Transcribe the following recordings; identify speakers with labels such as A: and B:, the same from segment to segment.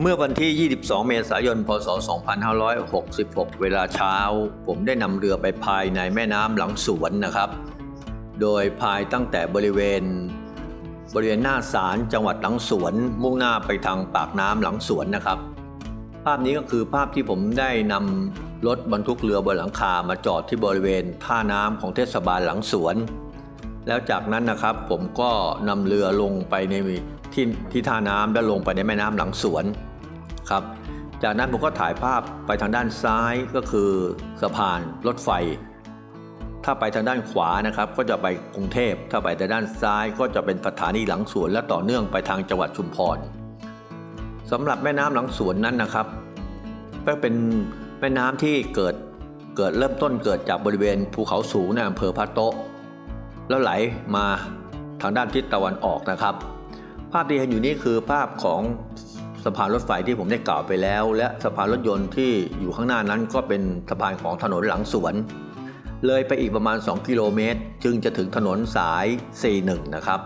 A: เมื่อวันที่ 22 เมษายน พศ 2566 เวลาเช้า ผมได้นำเรือไปพายในแม่น้ำหลังสวนนะครับ โดยพายตั้งแต่บริเวณ บริเวณหน้าศาลจังหวัดหลังสวน มุ่งหน้าไปทางปากน้ำหลังสวนนะครับ ภาพนี้ก็คือภาพที่ผมได้นำรถบรรทุกเรือบนหลังคามาจอดที่บริเวณท่าน้ำของเทศบาลหลังสวน แล้วจากนั้นนะครับผมก็นำเรือลงไปในที่ที่ท่าน้ำแล้วลงไปในแม่น้ำหลังสวน ครับจากนั้นผมก็ถ่ายภาพไปทางด้านซ้ายก็คือสะพานรถไฟ ถ้าไปทางด้านขวานะครับ ก็จะไปกรุงเทพ ถ้าไปทางด้านซ้ายก็จะเป็นสถานีหลังสวนและต่อเนื่องไปทางจังหวัดชุมพรสำหรับแม่น้ำหลังสวนนั้นนะครับ ก็เป็นแม่น้ำที่เกิดเกิดเริ่มต้นเกิดจากบริเวณภูเขาสูงในอำเภอพะโต๊ะ แล้วไหลมาทางด้านทิศตะวันออกนะครับ ภาพที่เห็นอยู่นี้คือภาพของ สะพานรถไฟที่ผมได้กล่าวไปแล้ว และสะพานรถยนต์ที่อยู่ข้างหน้านั้นก็เป็นสะพานของถนนหลังสวน เลยไปอีกประมาณ 2 กิโลเมตร จึงจะถึงถนนสาย 41 นะครับ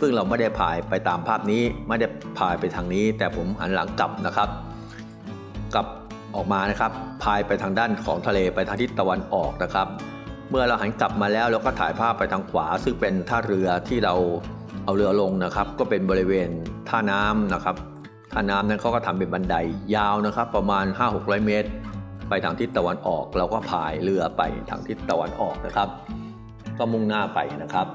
A: ซึ่งเราไม่ได้พายไปตามภาพนี้ไม่ได้พายไปทางนี้ แต่ผมหันหลังกลับนะครับกลับออกมานะครับพายไปทางด้านของทะเลไปทางทิศตะวันออกนะครับ เมื่อเราหันกลับมาแล้วเราก็ถ่ายภาพไปทางขวา ซึ่งเป็นท่าเรือที่เราเอาเรือลงนะครับ ก็เป็นบริเวณท่าน้ำนะครับ ท่าน้ำนั้นเขาก็ทำเป็นบันไดยาวนะครับ ประมาณ 5-600 เมตร ไปทางทิศตะวันออกเราก็พายเรือไปทางทิศตะวันออกนะครับ ก็มุ่งหน้าไปนะครับ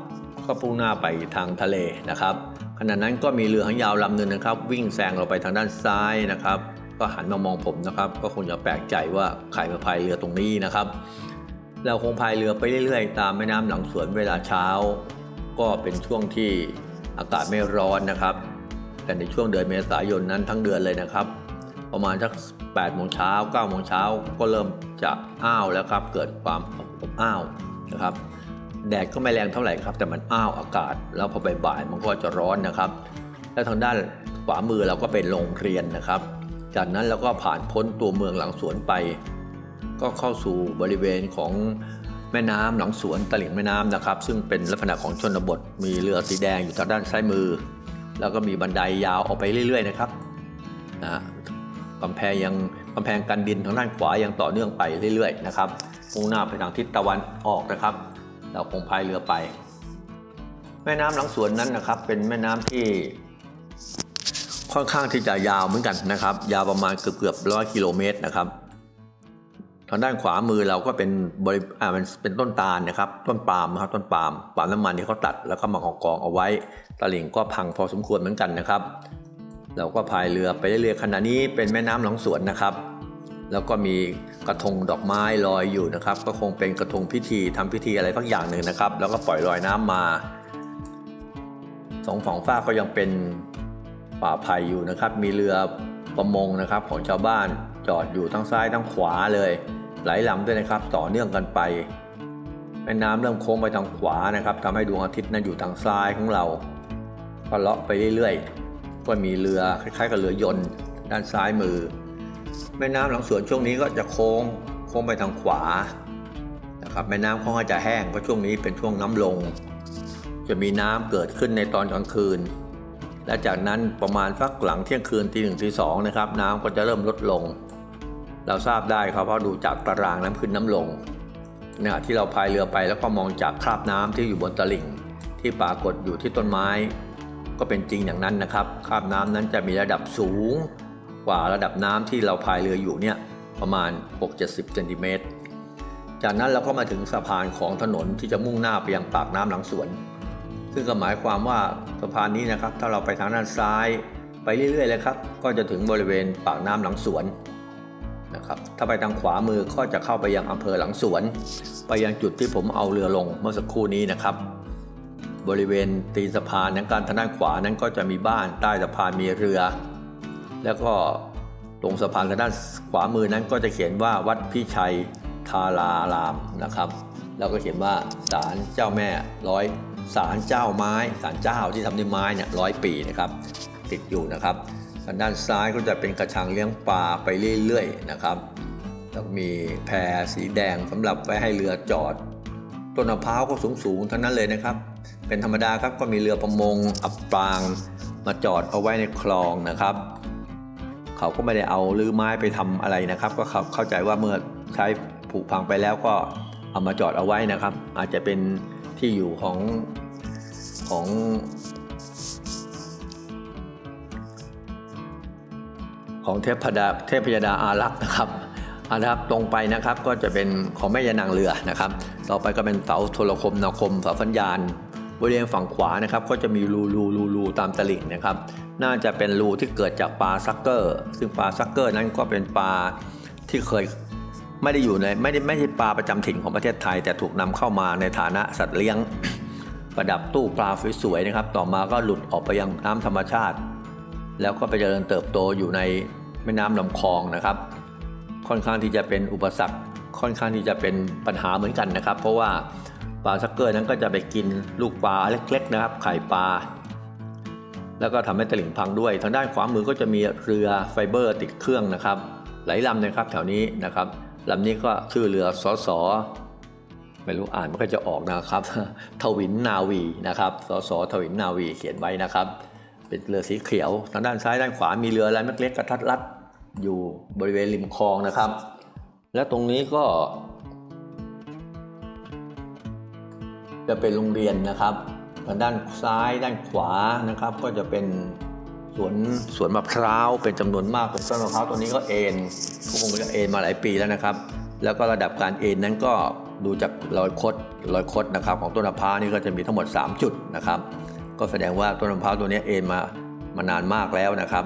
A: ก็พุ่งหน้าไปทางทะเลนะครับขณะนั้นก็มีเรือหางยาวลำหนึ่งนะครับ วิ่งแซงเราไปทางด้านซ้ายนะครับ ก็หันมามองผมนะครับ ก็คงจะแปลกใจว่าใครมาพายเรือตรงนี้นะครับ เราคงพายเรือไปเรื่อยๆ ตามแม่น้ำหลังสวนเวลาเช้า ก็เป็นช่วงที่อากาศไม่ร้อนนะครับ แต่ในช่วงเดือนเมษายนนั้นทั้งเดือนเลยนะครับ ประมาณสัก8โมงเช้า9โมงเช้าก็เริ่มจะอ้าวแล้วครับเกิดความอบอ้าวนะครับแดดก็ไม่แรงเท่าไหร่ครับแต่มันอ้าวอากาศ แล้วพอบ่ายๆมันก็จะร้อนนะครับ และทางด้านขวามือเราก็เป็นโรงเรียนนะครับ จากนั้นเราก็ผ่านพ้นตัวเมืองหลังสวนไป ก็เข้าสู่บริเวณของแม่น้ำหลังสวนตลิ่งแม่น้ำนะครับ ซึ่งเป็นลักษณะของชนบท มีเรือสีแดงอยู่ทางด้านซ้ายมือ แล้วก็มีบันไดยาวออกไปเรื่อย ๆ นะครับนะกำแพงยังกำแพงกันดินทางด้านขวายังต่อเนื่องไปเรื่อย ๆ นะครับมุ่งหน้าไปทางทิศตะวันออกนะครับ เราคงพายเรือไป แม่น้ำหลังสวนนั้นนะครับ เป็นแม่น้ำที่ค่อนข้างที่จะยาวเหมือนกันนะครับ ยาวประมาณเกือบเกือบร้อยกิโลเมตรนะครับางด้านขวามือเราก็เป็นบริอ่ามันเป็นต้นตาลนะครับ ต้นปาล์มนะครับต้นปาล์มปาล์มน้ำมันที่เขาตัดแล้วก็มากองกองเอาไว้ตะลิ่งก็พังพอสมควรเหมือนกันนะครับ เราก็พายเรือไปเรื่อยๆขณะนี้เป็นแม่น้ำหลังสวนนะครับ แล้วก็มีกระทงดอกไม้ลอยอยู่นะครับ ก็คงเป็นกระทงพิธีทำพิธีอะไรสักอย่างหนึ่งนะครับ แล้วก็ปล่อยลอยน้ำมาสองฝั่งฟ้าก็ยังเป็นป่าไผ่อยู่นะครับ มีเรือประมงนะครับของชาวบ้านจอดอยู่ทั้งซ้ายทั้งขวาเลย หลลำด้วยนะครับ ต่อเนื่องกันไป แม่น้ำเริ่มโค้งไปทางขวานะครับทำให้ดวงอาทิตย์นั้นอยู่ทางซ้ายของเราก็เลาะไปเรื่อยๆ ก็มีเรือคล้ายๆ กับเรือยนต์ด้านซ้ายมือ แม่น้ำหลังสวนช่วงนี้ก็จะโค้งโค้งไปทางขวานะครับแม่น้ำเขาก็จะแห้งเพราะช่วงนี้เป็นช่วงน้ำลง จะมีน้ำเกิดขึ้นในตอนกลางคืน และจากนั้นประมาณสักหลังเที่ยงคืนตีหนึ่งตีสองนะครับน้ำก็จะเริ่มลดลง เราทราบได้ครับเพราะดูจากตารางน้ำขึ้นน้ำลงนี่ยที่เราพายเรือไปแล้วก็มองจากคราบน้ำที่อยู่บนตลิ่ง ที่ปรากฏอยู่ที่ต้นไม้ ก็เป็นจริงอย่างนั้นนะครับ คราบน้ำนั้นจะมีระดับสูง กว่าระดับน้ำที่เราพายเรืออยู่เนี่ยประมาณ 6-70เซนติเมตรจากนั้นเราก็มาถึงสะพานของถนนที่จะมุ่งหน้าไปยังปากน้ำหลังสวน ซึ่งก็หมายความว่าสะพานนี้นะครับ ถ้าเราไปทางด้านซ้าย ไปเรื่อยๆเลยครับ ก็จะถึงบริเวณปากน้ำหลังสวน นะครับถ้าไปทางขวามือก็จะเข้าไปยังอำเภอหลังสวน ไปยังจุดที่ผมเอาเรือลงเมื่อสักครู่นี้นะครับ บริเวณตีนสะพานนั้นการทางด้านขวานั้นก็จะมีบ้านใต้สะพานมีเรือ แล้วก็ตรงสะพานทางด้านขวามือนั้นก็จะเขียนว่าวัดพิชัยทารารามนะครับ แล้วก็เขียนว่าศาลเจ้าแม่ร้อยศาลเจ้าไม้ศาลเจ้าที่ทำด้วยไม้เนี่ยร้อยปีนะครับ ติดอยู่นะครับ ทางด้านซ้ายก็จะเป็นกระชังเลี้ยงปลาไปเรื่อยๆนะครับ แล้วมีแพสีแดงสำหรับไว้ให้เรือจอด ต้นมะพร้าวก็สูงๆทั้งนั้นเลยนะครับ เป็นธรรมดาครับก็มีเรือประมงอับปางมาจอดเอาไว้ในคลองนะครับ เขาก็ไม่ได้เอาลื้อไม้ไปทำอะไรนะครับ ก็เข้าเข้าใจว่าเมื่อใช้ผุพังไปแล้วก็เอามาจอดเอาไว้นะครับ อาจจะเป็นที่อยู่ของของ ของเทพดาเทพยดาอารักษ์นะครับอารักษ์ตรงไปนะครับก็จะเป็นของแม่ยานางเรือนะครับ ต่อไปก็เป็นเสาโทรคมนาคมเสาสัญญาณบริเวณฝั่งขวานะครับ ก็จะมีรูรูรูรูตามตลิ่งนะครับ น่าจะเป็นรูที่เกิดจากปลาซักเกอร์ ซึ่งปลาซักเกอร์นั้นก็เป็นปลาที่เคยไม่ได้อยู่ในไม่ได้ไม่ใช่ปลาประจำถิ่นของประเทศไทย แต่ถูกนำเข้ามาในฐานะสัตว์เลี้ยง ประดับตู้ปลาสวยๆนะครับ ต่อมาก็หลุดออกไปยังน้ำธรรมชาติ แล้วก็ไปเจริญเติบโตอยู่ในแม่น้ำลำคลองนะครับ ค่อนข้างที่จะเป็นอุปสรรคค่อนข้างที่จะเป็นปัญหาเหมือนกันนะครับ เพราะว่าปลาซักเกอร์นั้นก็จะไปกินลูกปลาเล็กๆนะครับ ไข่ปลาแล้วก็ทำให้ตลิ่งพังด้วย ทางด้านขวามือก็จะมีเรือไฟเบอร์ติดเครื่องนะครับ หลายลำนะครับแถวนี้นะครับลำนี้ก็ชื่อเรือสอสอไม่รู้อ่านมันก็จะออกนะครับ ทวินนาวีนะครับสอสอทวินนาวีเขียนไว้นะครับ เป็นเรือสีเขียว ทางด้านซ้ายด้านขวามีเรือลำเล็กๆกระทัดรัดอยู่บริเวณริมคลองนะครับ และตรงนี้ก็ จะเป็นโรงเรียนนะครับทางด้านซ้ายด้านขวานะครับ ก็จะเป็นสวนสวนมะพร้าวเป็นจำนวนมากเป็นต้นมะพร้าวตัวนี้ก็เอ็นก็คงจะเอ็นมาหลายปีแล้วนะครับ แล้วก็ระดับการเอ็นนั้นก็ดูจากรอยคดรอยคดนะครับ ของต้นมะพร้าวนี่ก็จะมีทั้งหมด 3 จุดนะครับ ก็แสดงว่าต้นมะพร้าวตัวนี้เอ็นมามานานมากแล้วนะครับ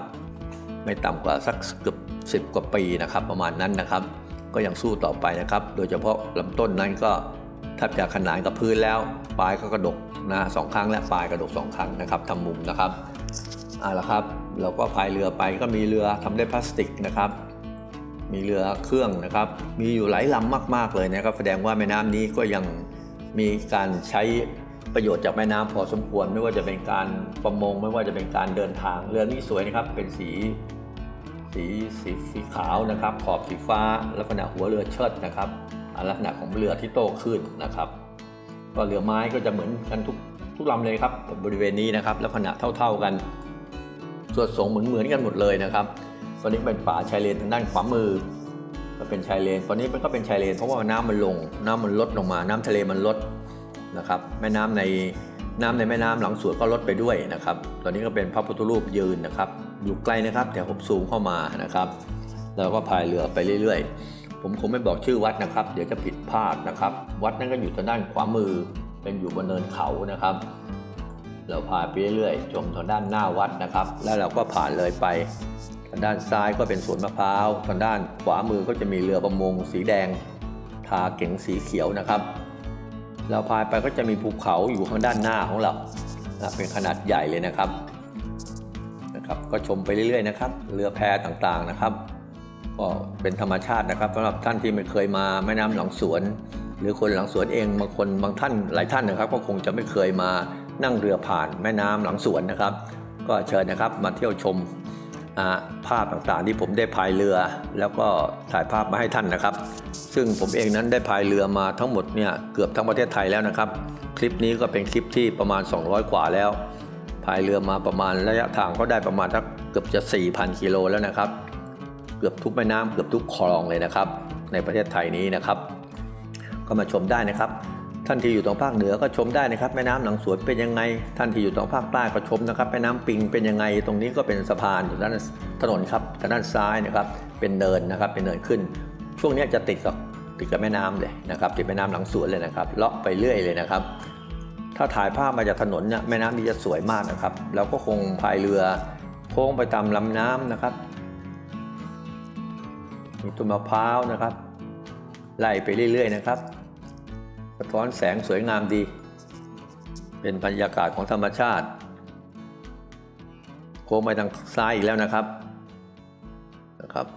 A: ไม่ต่ำกว่าสักเกือบสิบกว่าปีนะครับ ประมาณนั้นนะครับ ก็ยังสู้ต่อไปนะครับ โดยเฉพาะลำต้นนั้นก็แทบจะขนานกับพื้นแล้วปลายก็กระดกนะสองครั้งและปลายกระดกสองครั้งนะครับทำมุมนะครับเอาละครับ เราก็พายเรือไปก็มีเรือทำด้วยพลาสติกนะครับ มีเรือเครื่องนะครับ มีอยู่หลายลำมาก ๆ เลยนะครับ แสดงว่าแม่น้ำนี้ก็ยังมีการใช้ ประโยชน์จากแม่น้ำพอสมควร ไม่ว่าจะเป็นการประมง ไม่ว่าจะเป็นการเดินทางเรือนี้สวยนะครับ เป็นสีสีสีสีขาวนะครับ ขอบสีฟ้า ลักษณะหัวเรือเชิดนะครับลักษณะของเรือที่โตขึ้นนะครับ ก็เรือไม้ก็จะเหมือนกันทุกทุกลำเลยครับบริเวณนี้นะครับ ลักษณะเท่า ๆกันส่วนสงเหมือนเหมือนกันหมดเลยนะครับตอนนี้เป็นป่าชายเลนทางด้านขวามือก็เป็นชายเลน ตอนนี้มันก็เป็นชายเลน เพราะว่าน้ำมันลง น้ำมันลดลงมา น้ำทะเลมันลด นะครับแม่น้ำในน้ำในแม่น้ำหลังสวนก็ลดไปด้วยนะครับ ตอนนี้ก็เป็นพระพุทธรูปยืนนะครับ อยู่ไกลนะครับแต่ผมซูมเข้ามานะครับแล้วก็พายเรือไปเรื่อยๆ ผมคงไม่บอกชื่อวัดนะครับ เดี๋ยวจะผิดพลาดนะครับ วัดนั้นก็อยู่ทางด้านขวามือเป็นอยู่บนเนินเขานะครับ เราพายไปเรื่อยๆชมทางด้านหน้าวัดนะครับ แล้วเราก็ผ่านเลยไปทางด้านซ้ายก็เป็นสวนมะพร้าวทางด้านขวามือก็จะมีเรือประมงสีแดงทาเก๋งสีเขียวนะครับ เราพายไปก็จะมีภูเขาอยู่ข้างด้านหน้าของเรานะเป็นขนาดใหญ่เลยนะครับนะครับก็ชมไปเรื่อยๆนะครับเรือแพต่างๆนะครับ ก็เป็นธรรมชาตินะครับสำหรับท่านที่ไม่เคยมาแม่น้ำหลังสวน หรือคนหลังสวนเองบางคนบางท่านหลายท่านนะครับ ก็คงจะไม่เคยมานั่งเรือผ่านแม่น้ำหลังสวนนะครับ ก็เชิญนะครับมาเที่ยวชม ภาพต่างๆที่ผมได้พายเรือ แล้วก็ถ่ายภาพมาให้ท่านนะครับ ซึ่งผมเองนั้นได้พายเรือมาทั้งหมดเนี่ยเกือบทั้งประเทศไทยแล้วนะครับ คลิปนี้ก็เป็นคลิปที่ประมาณ 200 กว่าแล้วพายเรือมาประมาณระยะทางก็ได้ประมาณสักเกือบจะ 4,000 กิโลแล้วนะครับ เกือบทุกแม่น้ำเกือบทุกคลองเลยนะครับ ในประเทศไทยนี้นะครับ ก็มาชมได้นะครับ ท่านที่อยู่ตรงภาคเหนือก็ชมได้นะครับแม่น้ำหลังสวนเป็นยังไง ท่านที่อยู่ตรงภาคใต้ก็ชมนะครับแม่น้ำปิงเป็นยังไง ตรงนี้ก็เป็นสะพานอยู่ด้านถนนครับทางด้านซ้ายนะครับเป็นเนินนะครับเป็นเนินขึ้น ช่วงนี้จะติดกับติดกับแม่น้ำเลยนะครับติดแม่น้ำหลังสวนเลยนะครับเลาะไปเรื่อยเลยนะครับ ถ้าถ่ายภาพมาจากถนนเนี่ยแม่น้ำนี้จะสวยมากนะครับแล้วก็คงพายเรือโค้งไปตามลำน้ำนะครับมีต้นมะพร้าวนะครับไล่ไปเรื่อย ๆ นะครับ สะท้อนแสงสวยงามดี เป็นบรรยากาศของธรรมชาติ โค้งไปทางซ้ายอีกแล้วนะครับนะครับ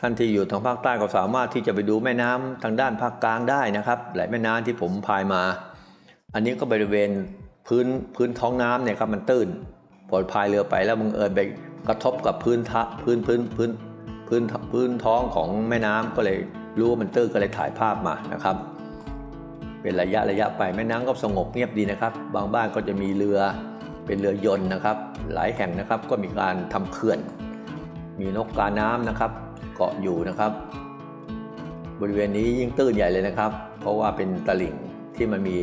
A: ท่านที่อยู่ทางภาคใต้ก็สามารถที่จะไปดูแม่น้ำทางด้านภาคกลางได้นะครับ หลายแม่น้ำที่ผมพายมา อันนี้ก็บริเวณพื้นพื้นท้องน้ำเนี่ยครับมันตื้นพอพายเรือไปแล้วบังเอิญไปกระทบกับพื้นทะพื้นพื้นพื้นพื้นพื้นท้องของแม่น้ำก็เลยรู้ว่ามันตื้นก็เลยถ่ายภาพมานะครับ เป็นระยะระยะไปแม่น้ำก็สงบเงียบดีนะครับ บางบ้านก็จะมีเรือเป็นเรือยนต์นะครับ หลายแห่งนะครับก็มีการทำเขื่อน มีนกกาน้ำนะครับ เกาะอยู่นะครับ บริเวณนี้ยิ่งตื้นใหญ่เลยนะครับ เพราะว่าเป็นตลิ่งที่มันมี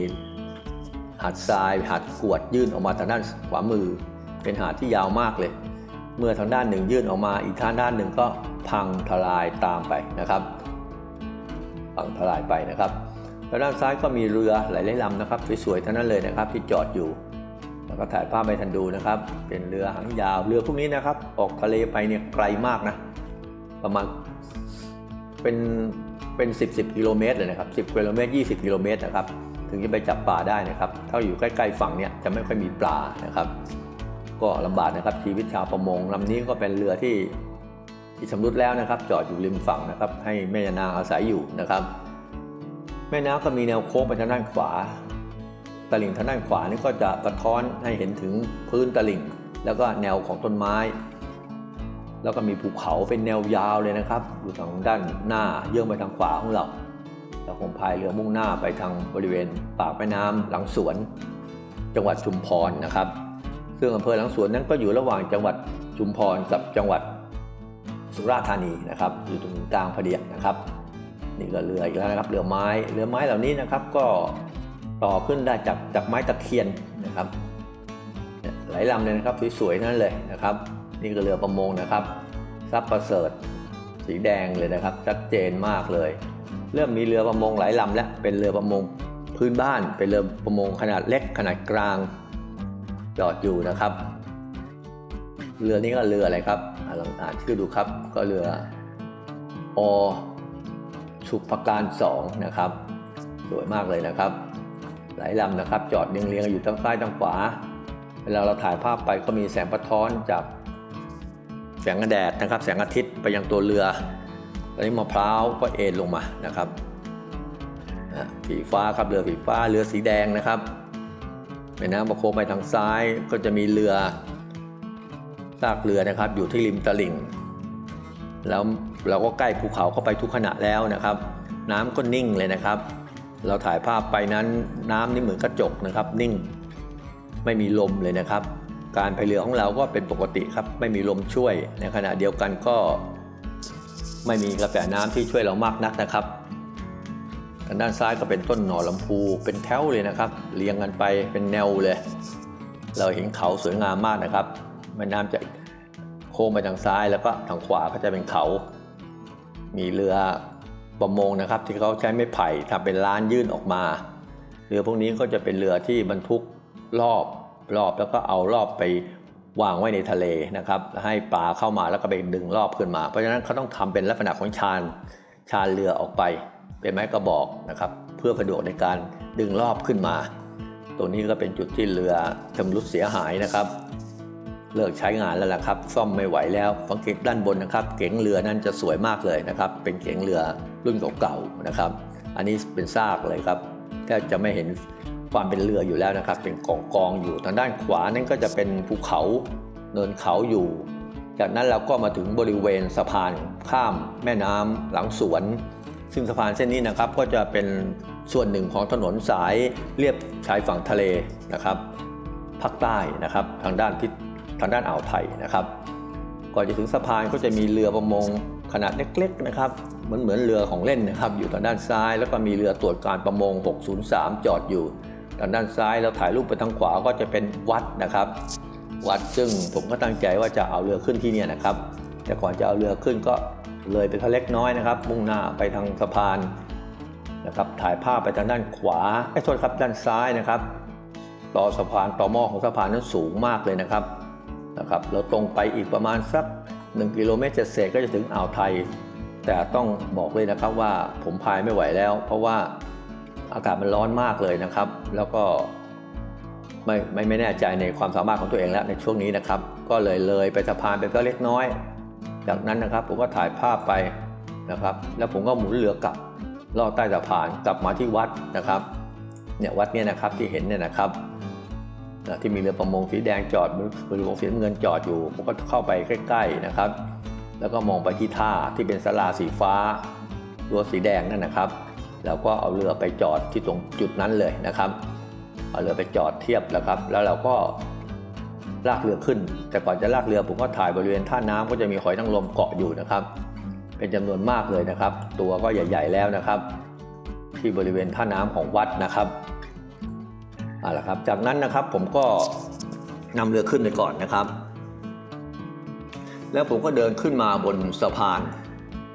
A: หาดทรายหาดกวดยื่นออกมาทางด้านขวามือ เป็นหาดที่ยาวมากเลย เมื่อทางด้านหนึ่งยื่นออกมาอีกทางด้านหนึ่งก็พังทลายตามไปนะครับ พังทลายไปนะครับ แล้วด้านซ้ายก็มีเรือหลายๆลำนะครับสวยๆทั้งนั้นเลยนะครับที่จอดอยู่ แล้วก็ถ่ายภาพไปทันดูนะครับ เป็นเรือหางยาว เรือพวกนี้นะครับ ออกทะเลไปเนี่ยไกลมากนะ ประมาณเป็นเป็น 10 10กิโลเมตรเลยนะครับ10กิโลเมตร20 กิโลเมตรนะครับ ถึงจะไปจับปลาได้นะครับ ถ้าอยู่ใกล้ๆฝั่งเนี่ยจะไม่ค่อยมีปลานะครับ ก็ลำบากนะครับชีวิตชาวประมงลำนี้ก็เป็นเรือที่ที่ชำรุดแล้วนะครับ จอดอยู่ริมฝั่งนะครับ ให้แม่ยานางอาศัยอยู่นะครับ แม่น้ำก็มีแนวโค้งไปทางด้านขวา ตลิ่งทางด้านขวานี่ก็จะสะท้อนให้เห็นถึงพื้นตลิ่ง แล้วก็แนวของต้นไม้ แล้วก็มีภูเขาเป็นแนวยาวเลยนะครับ อยู่ทางด้านหน้าเยื่องไปทางขวาของเรา เราคงพายเรือมุ่งหน้าไปทางบริเวณปากแม่น้ำหลังสวน จังหวัดชุมพรนะครับ ซึ่งอำเภอหลังสวนนั้นก็อยู่ระหว่างจังหวัดชุมพรกับจังหวัดสุราษฎร์ธานีนะครับ อยู่ตรงกลางพอดีนะครับ นี่ก็เรืออีกแล้วนะครับเรือไม้เรือไม้เหล่านี้นะครับก็ต่อขึ้นได้จากจากไม้ตะเคียนนะครับหลายลำเลยนะครับสวยๆนั้นเลยนะครับ นี่ก็เรือประมงนะครับซับประเสริฐสีแดงเลยนะครับ ชัดเจนมากเลย เริ่มมีเรือประมงหลายลำแล้วเป็นเรือประมงพื้นบ้านเป็นเรือประมงขนาดเล็กขนาดกลางจอดอยู่นะครับ เรือนี้ก็เรืออะไรครับอลองอ่านชื่อดูครับก็เรืออ สุภการสองนะครับ สวยมากเลยนะครับ หลายลำนะครับ จอดเรียงๆอยู่ทั้งซ้ายทั้งขวา เวลาเราถ่ายภาพไปก็มีแสงสะท้อนจากแสงแดดนะครับ แสงอาทิตย์ไปยังตัวเรือตอนนี้มะพร้าวก็เอ็นลงมานะครับสีฟ้าครับเรือสีฟ้าเรือสีแดงนะครับแม่น้ำประโคไปทางซ้ายก็จะมีเรือซากเรือนะครับ อยู่ที่ริมตลิ่ง แล้ว เราก็ใกล้ภูเขาเข้าไปทุกขณะแล้วนะครับ น้ำก็นิ่งเลยนะครับ เราถ่ายภาพไปนั้นน้ำนี่เหมือนกระจกนะครับ นิ่ง ไม่มีลมเลยนะครับ การพายเรือของเราก็เป็นปกติครับ ไม่มีลมช่วย ในขณะเดียวกันก็ ไม่มีกระแสน้ำที่ช่วยเรามากนักนะครับทางด้านซ้ายก็เป็นต้นหน่อลำพูเป็นแถวเลยนะครับ เรียงกันไปเป็นแนวเลย เราเห็นเขาสวยงามมากนะครับแม่น้ำจะโค้งไปทางซ้ายแล้วก็ทางขวาก็จะเป็นเขา มีเรือประมงนะครับที่เขาใช้ไม้ไผ่ทำเป็นล้านยื่นออกมา เรือพวกนี้ก็จะเป็นเรือที่บรรทุกรอบรอบแล้วก็เอารอบไปวางไว้ในทะเลนะครับให้ปลาเข้ามาแล้วก็ไปดึงรอบขึ้นมา เพราะฉะนั้นเขาต้องทำเป็นลักษณะของชานชานเรือออกไป เป็นไม้กระบอกนะครับเพื่อสะดวกในการดึงรอบขึ้นมาตรงนี้ก็เป็นจุดที่เรือชำรุดเสียหายนะครับ เลิกใช้งานแล้วล่ะครับ ซ่อมไม่ไหวแล้วสังเกตด้านบนนะครับ เก๋งเรือนั้นจะสวยมากเลยนะครับ เป็นเก๋งเรือรุ่นเก่าๆนะครับ อันนี้เป็นซากเลยครับแทบจะไม่เห็นความเป็นเรืออยู่แล้วนะครับ เป็นกองกองอยู่ทางด้านขวานั่นก็จะเป็นภูเขาเนินเขาอยู่ จากนั้นเราก็มาถึงบริเวณสะพานข้ามแม่น้ำหลังสวน ซึ่งสะพานเส้นนี้นะครับก็จะเป็นส่วนหนึ่งของถนนสายเรียบชายฝั่งทะเลนะครับภาคใต้นะครับ ทางด้านทิศ ทางด้านอ่าวไทยนะครับ ก่อนจะถึงสะพานก็จะมีเรือประมงขนาดเล็กๆนะครับเหมือนเหมือนเรือของเล่นนะครับอยู่ทางด้านซ้าย แล้วก็มีเรือตรวจการประมง 603 จอดอยู่ทางด้านซ้ายแล้วถ่ายรูปไปทางขวาก็จะเป็นวัดนะครับ วัดซึ่งผมก็ตั้งใจว่าจะเอาเรือขึ้นที่นี่นะครับ แต่ก่อนจะเอาเรือขึ้นก็เลยไปทางเล็กน้อยนะครับ มุ่งหน้าไปทางสะพานนะครับถ่ายภาพไปทางด้านขวาไอ้โทษครับด้านซ้ายนะครับ ต่อสะพานต่อหม้อของสะพานนั้นสูงมากเลยนะครับ นะครับเราตรงไปอีกประมาณสัก 1 กิโลเมตรเศษก็จะถึงอ่าวไทย แต่ต้องบอกเลยนะครับว่าผมพายไม่ไหวแล้ว เพราะว่าอากาศมันร้อนมากเลยนะครับ แล้วก็ไม่ไม่ไม่แน่ใจในความสามารถของตัวเองแล้วในช่วงนี้นะครับ ก็เลยเลยไปสะพานไปก็เล็กน้อย จากนั้นนะครับผมก็ถ่ายภาพไปนะครับ แล้วผมก็หมุนเรือกลับลอดใต้สะพานกลับมาที่วัดนะครับเนี่ยวัดเนี่ยนะครับที่เห็นเนี่ยนะครับ ที่มีเรือประมงสีแดงจอดเรือประมงสีน้ำเงินจอดอยู่ ผมก็เข้าไปใกล้ๆนะครับ แล้วก็มองไปที่ท่าที่เป็นศาลาสีฟ้ารั้วสีแดงนั่นนะครับ แล้วก็เอาเรือไปจอดที่ตรงจุดนั้นเลยนะครับ เอาเรือไปจอดเทียบแล้วครับ แล้วเราก็ลากเรือขึ้น แต่ก่อนจะลากเรือผมก็ถ่ายบริเวณท่าน้ำก็จะมีหอยนางรมเกาะอยู่นะครับ เป็นจำนวนมากเลยนะครับ ตัวก็ใหญ่ ๆ แล้วนะครับ ที่บริเวณท่าน้ำของวัดนะครับ เอาละครับ จากนั้นนะครับผมก็นำเรือขึ้นไปก่อนนะครับ แล้วผมก็เดินขึ้นมาบนสะพาน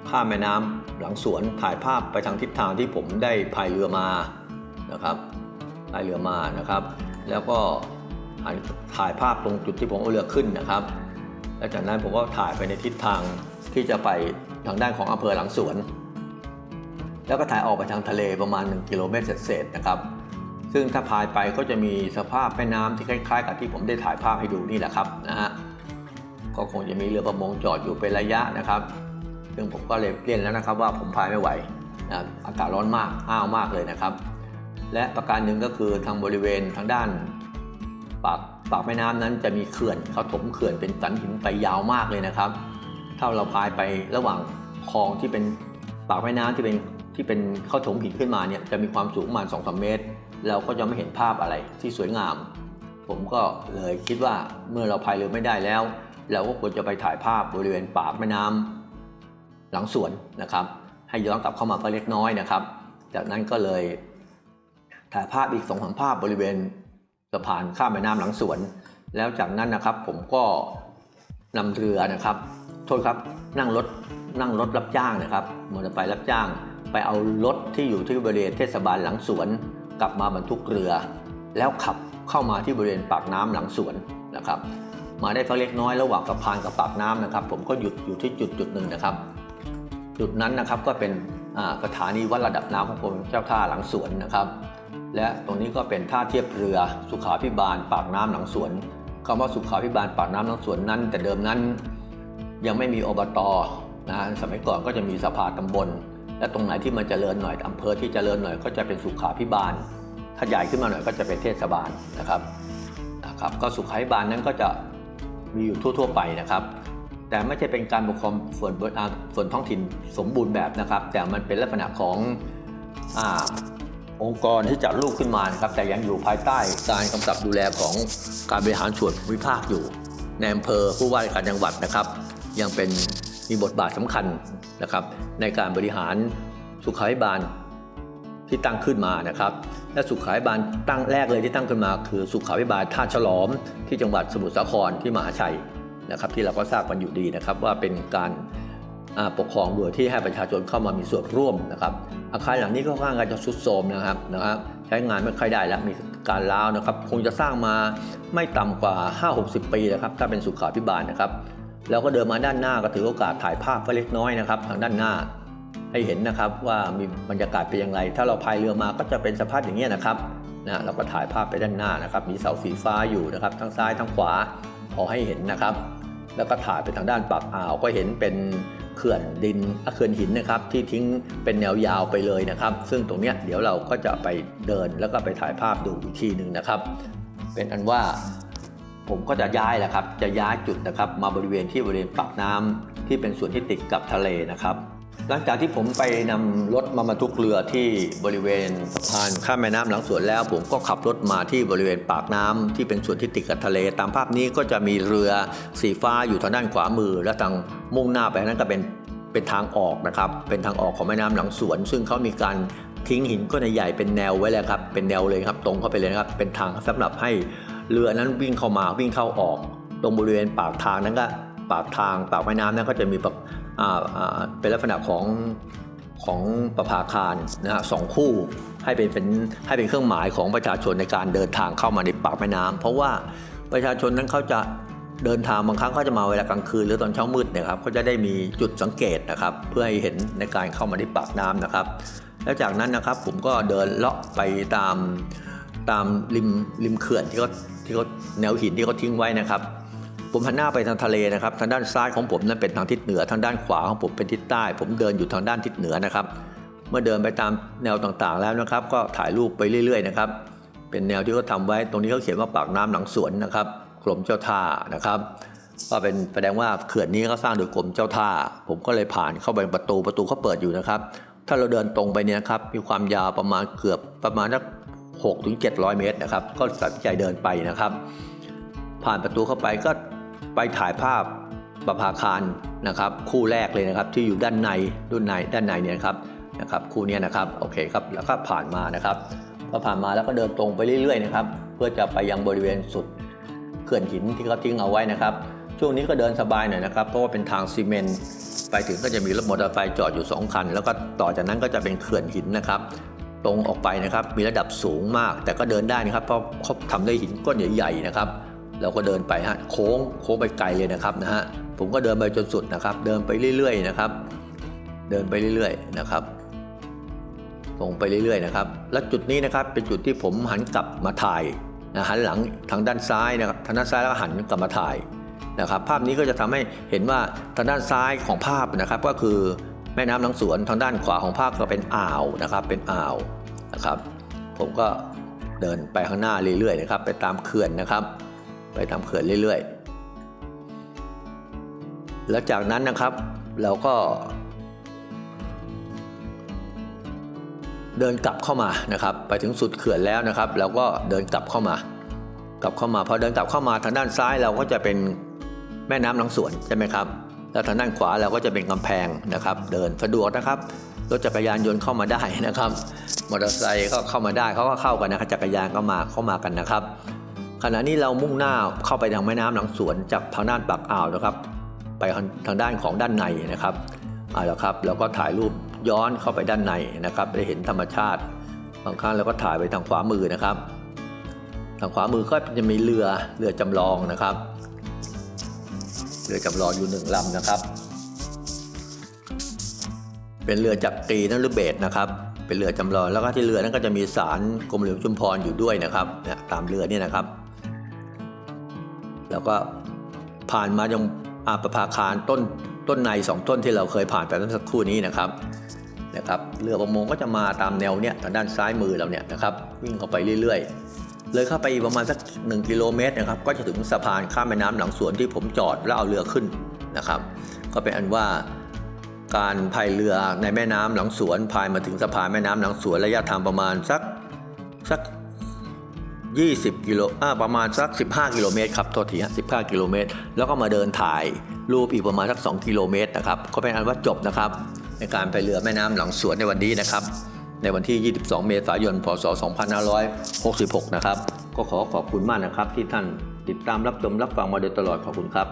A: ข้ามแม่น้ำหลังสวนถ่ายภาพไปทางทิศทางที่ผมได้พายเรือมานะครับพายเรือมานะครับ แล้วก็ถ่ายภาพตรงจุดที่ผมเอาเรือขึ้นนะครับและจากนั้นผมก็ถ่ายไปในทิศทางที่จะไปทางด้านของอำเภอหลังสวน แล้วก็ถ่ายออกไปทางทะเลประมาณ 1 กิโลเมตรเศษๆนะครับ ซึ่งถ้าพายไปก็จะมีสภาพแม่น้ำที่คล้ายๆ กับที่ผมได้ถ่ายภาพให้ดูนี่แหละครับนะฮะก็คงจะมีเรือประมงจอดอยู่เป็นระยะนะครับ ซึ่งผมก็เลยเรียนแล้วนะครับว่าผมพายไม่ไหวนะอากาศร้อนมากอ้าวมากเลยนะครับ และประการหนึ่งก็คือทางบริเวณทางด้านปากปากแม่น้ำนั้นจะมีเขื่อนเขาถมเขื่อนเป็นสันหินไปยาวมากเลยนะครับ ถ้าเราพายไประหว่างคลองที่เป็นปากแม่น้ำที่เป็นที่เป็นเข้าถมหินขึ้นมาเนี่ยจะมีความสูงประมาณ2-3เมตร เราก็จะไม่เห็นภาพอะไรที่สวยงาม ผมก็เลยคิดว่าเมื่อเราพายเรือไม่ได้แล้ว เราก็ควรจะไปถ่ายภาพบริเวณปากแม่น้ำหลังสวนนะครับ ให้ย้อนกลับเข้ามาเพียเล็กน้อยนะครับ จากนั้นก็เลยถ่ายภาพอีกสองสามภาพบริเวณสะพานข้ามแม่น้ำหลังสวน แล้วจากนั้นนะครับผมก็นำเรือนะครับ โทษครับนั่งรถนั่งรถรับจ้างนะครับมอเตอร์ไซค์รับจ้าง ไปเอารถที่อยู่ที่บริเวณเทศบาลหลังสวน กลับมาบรรทุกเรือ แล้วขับเข้ามาที่บริเวณปากน้ำหลังสวนนะครับ มาได้พักเล็กน้อยระหว่างสะพานกับปากน้ำนะครับ ผมก็หยุดอยู่ที่จุดจุดหนึ่งนะครับ จุดนั้นนะครับก็เป็นสถานีวัดระดับน้ำของกรมเจ้าท่าหลังสวนนะครับ และตรงนี้ก็เป็นท่าเทียบเรือสุขาพิบาลปากน้ำหลังสวนคำว่าสุขาพิบาลปากน้ำหลังสวนนั้น แต่เดิมนั้นยังไม่มีอบตนะสมัยก่อนก็จะมีสภาตำบล และตรงไหนที่มันจเจริญหน่อยอำเภอที่จเจริญหน่อยก็จะเป็นสุขาพิบาลถ้าใหญ่ขึ้นมาหน่อยก็จะเป็นเทศบาลนะครับนะครับก็สุขาพิบาลนั้นก็จะมีอยู่ทั่ว ๆ ไปนะครับ แต่ไม่ใช่เป็นการปกครองส่วนบนอ่าส่วนท้องถิ่นสมบูรณ์แบบนะครับ แต่มันเป็นลักษณะของอองค์กรที่จัดรูปขึ้นมานะครับ แต่ยังอยู่ภายใต้การกำกับดูแลของการบริหารส่วนภูมิภาคอยู่ในอำเภอผู้ว่าราชการจังหวัดนะครับ ยังเป็น มีบทบาทสำคัญนะครับ ในการบริหารสุขาภิบาลที่ตั้งขึ้นมานะครับ และสุขาภิบาลตั้งแรกเลยที่ตั้งขึ้นมา คือสุขาภิบาลท่าฉลอม ที่จังหวัดสมุทรสาครที่มหาชัยนะครับ ที่เราก็ทราบกันอยู่ดีนะครับ ว่าเป็นการปกครองโดยที่ให้ประชาชนเข้ามามีส่วนร่วมนะครับ อาคารหลังนี้ก็ค่อนข้างจะทรุดโทรมนะครับนะครับใช้งานไม่ค่อยได้แล้วมีการร้าวนะครับ คงจะสร้างมาไม่ต่ำกว่า 5-60 ปีนะครับ ถ้าเป็นสุขาภิบาลนะครับ แล้วก็เดินมาด้านหน้าก็ถือโอกาสถ่ายภาพไว้เล็กน้อยนะครับ ทางด้านหน้าให้เห็นนะครับว่ามีบรรยากาศเป็นอย่างไร ถ้าเราพายเรือมาก็จะเป็นสภาพอย่างนี้นะครับนะเราก็ถ่ายภาพไปด้านหน้านะครับ มีเสาสีฟ้าอยู่นะครับ ทั้งซ้ายทั้งขวาพอให้เห็นนะครับ แล้วก็ถ่ายไปทางด้านปากอ่าวก็เห็นเป็นเขื่อนดินอะเขื่อนหินนะครับ ที่ทิ้งเป็นแนวยาวไปเลยนะครับ ซึ่งตรงนี้เดี๋ยวเราก็จะไปเดินแล้วก็ไปถ่ายภาพดูอีกทีหนึ่งนะครับ เป็นอันว่า ผมก็จะย้ายแหละครับ จะย้ายจุดนะครับ มาบริเวณที่บริเวณปากน้ำที่เป็นส่วนที่ติดกับทะเลนะครับ หลังจากที่ผมไปนำรถมาบรรทุกเรือที่บริเวณสะพานข้ามแม่น้ำหลังสวนแล้ว ผมก็ขับรถมาที่บริเวณปากน้ำที่เป็นส่วนที่ติดกับทะเล ตามภาพนี้ก็จะมีเรือสีฟ้าอยู่ทางด้านขวามือ และทางมุ่งหน้าไปนั้นก็เป็นเป็นทางออกนะครับ เป็นทางออกของแม่น้ำหลังสวน ซึ่งเขามีการทิ้งหินก้อนใหญ่เป็นแนวไว้เลยครับ เป็นแนวเลยครับ ตรงเข้าไปเลยนะครับ เป็นทางสำหรับให้ เรือนั้นวิ่งเข้ามาวิ่งเข้าออก ตรงบริเวณปากทางนั้นก็ปากทางปากแม่น้ำนั้นก็จะมีแบบเป็นลักษณะของของประภาคารนะฮะสองคู่ให้เป็นเป็นให้เป็นเครื่องหมายของประชาชนในการเดินทางเข้ามาในปากแม่น้ำเพราะว่าประชาชนนั้นเขาจะเดินทางบางครั้งเขาจะมาเวลากลางคืนหรือตอนเช้ามืดเนยครับเขาจะได้มีจุดสังเกตนะครับ เพื่อให้เห็นในการเข้ามาที่ปากน้ำนะครับ แล้วจากนั้นนะครับผมก็เดินเลาะไปตามตามริมริมเขื่อนที่เขา ที่เขาแนวหินที่เขาทิ้งไว้นะครับ ผมหันหน้าไปทางทะเลนะครับ ทางด้านซ้ายของผมนั้นเป็นทางทิศเหนือ ทางด้านขวาของผมเป็นทิศใต้ ผมเดินอยู่ทางด้านทิศเหนือนะครับ เมื่อเดินไปตามแนวต่างๆแล้วนะครับ ก็ถ่ายรูปไปเรื่อย ๆ นะครับ เป็นแนวที่เขาทำไว้ ตรงนี้เขาเขียนว่าปากน้ำหลังสวนนะครับกรมเจ้าท่านะครับก็เป็นแสดงว่าเขื่อนนี้เขาสร้างโดยกรมเจ้าท่า ผมก็เลยผ่านเข้าไปประตูประตูเขาเปิดอยู่นะครับ ถ้าเราเดินตรงไปเนี่ยครับมีความยาวประมาณเกือบประมาณสัก 6 ถึง 700 เมตรนะครับ ก็ตัดสินใจเดินไปนะครับ ผ่านประตูเข้าไปก็ไปถ่ายภาพประภาคารนะครับ คู่แรกเลยนะครับที่อยู่ด้านในด้านในด้านในเนี่ยครับนะครับคู่นี้นะครับโอเคครับแล้วก็ผ่านมานะครับพอผ่านมาแล้วก็เดินตรงไปเรื่อยๆนะครับเพื่อจะไปยังบริเวณสุดเขื่อนหินที่เขาทิ้งเอาไว้นะครับ ช่วงนี้ก็เดินสบายหน่อยนะครับเพราะว่าเป็นทางซีเมนต์ไปถึงก็จะมีรถมอเตอร์ไซค์จอดอยู่ 2 คัน แล้วก็ต่อจากนั้นก็จะเป็นเขื่อนหินนะครับ ตรงออกไปนะครับ มีระดับสูงมาก แต่ก็เดินได้นะครับ เพราะเขาทำด้วยหินก้อนใหญ่ๆนะครับ เราก็เดินไปฮะโค้งโค้งไปไกลเลยนะครับนะฮะผมก็เดินไปจนสุดนะครับ เดินไปเรื่อยๆนะครับ เดินไปเรื่อยๆนะครับตรงไปเรื่อยๆนะครับ และจุดนี้นะครับเป็นจุดที่ผมหันกลับมาถ่ายนะหันหลังทางด้านซ้ายนะครับทางด้านซ้ายแล้วหันกลับมาถ่ายนะครับ ภาพนี้ก็จะทำให้เห็นว่าทางด้านซ้ายของภาพนะครับ ก็คือแม่น้ำหลังสวนทางด้านขวาของภาพก็เป็นอ่าวนะครับ เป็นอ่าว นะครับ ผมก็เดินไปข้างหน้าเรื่อยๆนะครับ ไปตามเขื่อนนะครับ ไปตามเขื่อนเรื่อยๆ แล้วจากนั้นนะครับเราก็ เดินกลับเข้ามานะครับ ไปถึงสุดเขื่อนแล้วนะครับ เราก็เดินกลับเข้ามา กลับเข้ามาพอเดินกลับเข้ามาทางด้านซ้ายเราก็จะเป็นแม่น้ำหลังสวนใช่ไหมครับแล้วทางด้านขวาเราก็จะเป็นกำแพงนะครับ เดินสะดวกนะครับ รถจักรยานยนต์เข้ามาได้นะครับ มอเตอร์ไซค์ก็เข้ามาได้เขาก็เข้ากันนะครับจักรยานก็มาเข้ามากันนะครับ ขณะนี้เรามุ่งหน้าเข้าไปทางแม่น้ำหลังสวนจากทางด้านปากอ่าวนะครับ ไปทางด้านของด้านในนะครับเอาละครับแล้วก็ถ่ายรูปย้อนเข้าไปด้านในนะครับได้เห็นธรรมชาติบางครั้งเราก็ถ่ายไปทางขวามือนะครับ ทางขวามือก็จะมีเรือเรือจำลองนะครับ เรือจำลองอยู่หนึ่งลำนะครับ เป็นเรือจักรีนฤเบศนะครับเป็นเรือจำลองแล้วก็ที่เรือนั้นก็จะมีสารกรมหลวงชุมพรอยู่ด้วยนะครับเนี่ยตามเรือเนี่ยนะครับ แล้วก็ผ่านมายังอาประภาคารต้นต้นในสองต้นที่เราเคยผ่านไปเมื่อสักครู่นี้นะครับนะครับเรือประมงก็จะมาตามแนวเนี่ยทางด้านซ้ายมือเราเนี่ยนะครับวิ่งเข้าไปเรื่อยๆ เลยเข้าไปประมาณสัก 1 กิโลเมตรนะครับก็จะถึงสะพานข้ามแม่น้ำหลังสวนที่ผมจอดแล้วเอาเรือขึ้นนะครับ ก็เป็นอันว่า การพายเรือในแม่น้ำหลังสวนพายมาถึงสะพานแม่น้ำหลังสวนระยะทางประมาณสักสัก 20 กิโลอ่าประมาณสัก 15 กิโลเมตรครับโทษทีฮะ15 กิโลเมตร แล้วก็มาเดินถ่ายรูปอีกประมาณสัก 2 กิโลเมตรนะครับก็เป็นอันว่าจบนะครับ ในการไปเรือแม่น้ำหลังสวนในวันนี้นะครับ ในวันที่ 22 เมษายน พศ 2566 นะครับ ก็ขอขอบคุณมากนะครับที่ท่านติดตามรับชมรับฟังมาโดยตลอดขอบคุณครับ